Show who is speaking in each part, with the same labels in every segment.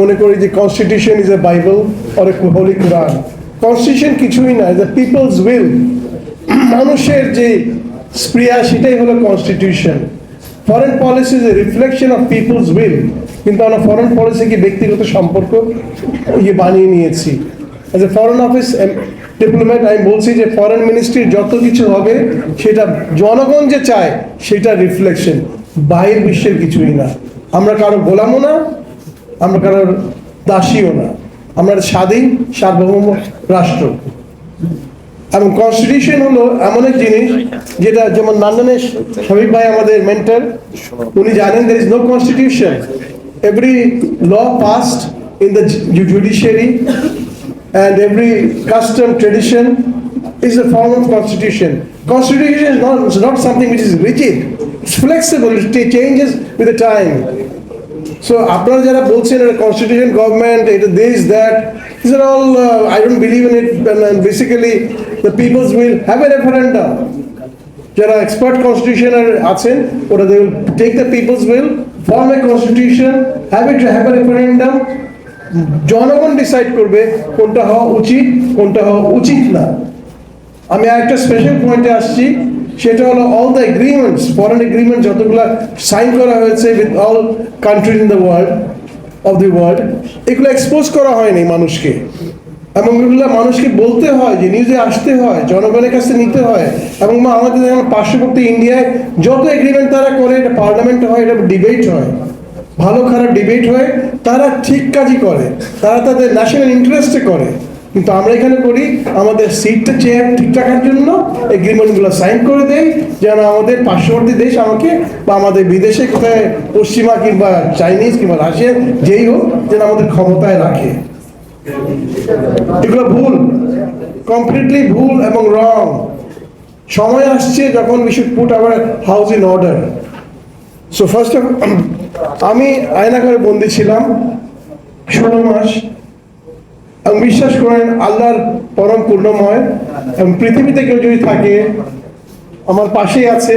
Speaker 1: মনে করি যে constitution is a Bible or a holy Quran constitution কিছুই না দ্য পিপলস উইল মানুষের যে স্প্রিয়া সেটাই হলো constitution foreign policy is a reflection of people's will কিন্তু আমরা ফরেন পলিসিকে ব্যক্তিগত সম্পর্ক ইয়ে বানিয়ে নিয়েছি। As a foreign office diplomat আমি বলছি যে ফরেন মিনিস্ট্রির যত কিছু হবে, সেটা জনগণ যে চায়, সেটা রিফ্লেকশন বাহির বিশ্বের কিছুই না। আমরা কারও গোলামও না আমরা কারোর দাসীও না। আমরা স্বাধীন সার্বভৌম রাষ্ট্র। এবং কনস্টিটিউশন হলো এমন এক জিনিস যেটা যেমন নান্দনের সবিক ভাই আমাদের মেন্টার উনি জানেন there is no constitution every law passed in the judiciary and every custom tradition is a form of constitution constitution is not something which is rigid it's flexible it changes with time So, আপনারা যারা বলছেন constitution government এটা this that this R all I don't believe in it basically the people's will have a referendum যারা expert কনস্টিটিউশনার আছেন, ওরা they will take the people's will form a constitution have it have a referendum জনগণ decide করবে কোনটা হওয়া উচিত, কোনটা হওয়া উচিত না। আমি একটা স্পেশাল পয়েন্টে আসছি সেটা হলো all the agreements foreign agreement যতগুলো সাইন করা হয়েছে with all country in the world of the world এগুলো এক্সপোজ করা হয়নি মানুষকে। এবং এগুলো মানুষকে বলতে হয়, যে নিউজে আসতে হয়, জনগণের কাছে নিতে হয়। এবং মা, আমাদের পার্শ্ববর্তী ইন্ডিয়ায় যত এগ্রিমেন্ট তারা করে, এটা পার্লামেন্ট হয়, এটা ডিবেট হয়। ভালো খারাপ ডিবেট হয়, তারা ঠিক কাজই করে। তারা তাদের ন্যাশনাল ইন্টারেস্টে করে। কিন্তু আমরা এখানে করি, আমাদের সিটটা চেয়ার ঠিক রাখার জন্য এগ্রিমেন্টগুলো সাইন করে দেয় যেন আমাদের পার্শ্ববর্তী দেশ আমাকে বা আমাদের বিদেশে কোথায় পশ্চিমা কিংবা চাইনিজ কিংবা রাশিয়ান যেই হোক, যেন আমাদের ক্ষমতায় রাখে। এগুলো ভুল কমপ্লিটলি ভুল এবং রং সময় আসছে যখন we should put our house in order so first of আমি আয়নাঘরে বন্দি ছিলাম ষোলো মাস। এবং বিশ্বাস করেন আল্লাহর পরম পূর্ণময় এবং পৃথিবীতে কেউ যদি থাকে, আমার পাশেই আছে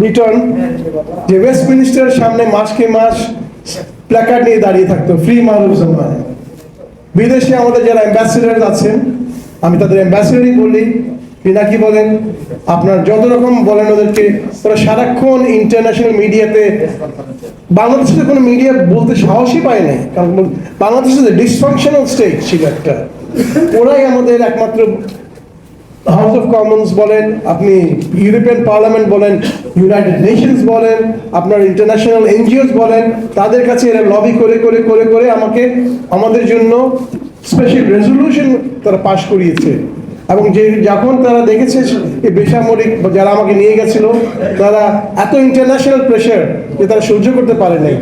Speaker 1: লিটন, যে ওয়েস্ট মিনিস্টারের সামনে মাসকে মাস প্ল্যাকার্ড নিয়ে দাঁড়িয়ে থাকতো ফ্রি মাহরুজামান বিদেশে আমাদের যারা অ্যাম্বাসেডার আছেন, আমি তাদের অ্যাম্বাসেডারই বলি পিনাকি বলেন, আপনার যত রকম বলেন ওদেরকে, ওরা সারাক্ষণ ইন্টারন্যাশনাল মিডিয়াতে বাংলাদেশে কোনো মিডিয়া বলতে সাহসই পায় নাই। কারণ বাংলাদেশে ডিসফাংশনাল স্টেট ছিল একটা। ওরাই আমাদের একমাত্র হাউস অফ কমন্স বলেন, আপনি ইউরোপিয়ান পার্লামেন্ট বলেন ইউনাইটেড নেশনস বলেন, আপনার ইন্টারন্যাশনাল এনজিওস বলেন, তাদের কাছে এরা লবি করে করে করে করে আমাকে, আমাদের জন্য স্পেশাল রেজলিউশন তারা পাশ করিয়েছে। এবং যে যখন তারা দেখেছে এই বেসামরিক যারা আমাকে নিয়ে গেছিল, তারা এত ইন্টারন্যাশনাল প্রেশার যে তারা সহ্য করতে পারে নাই।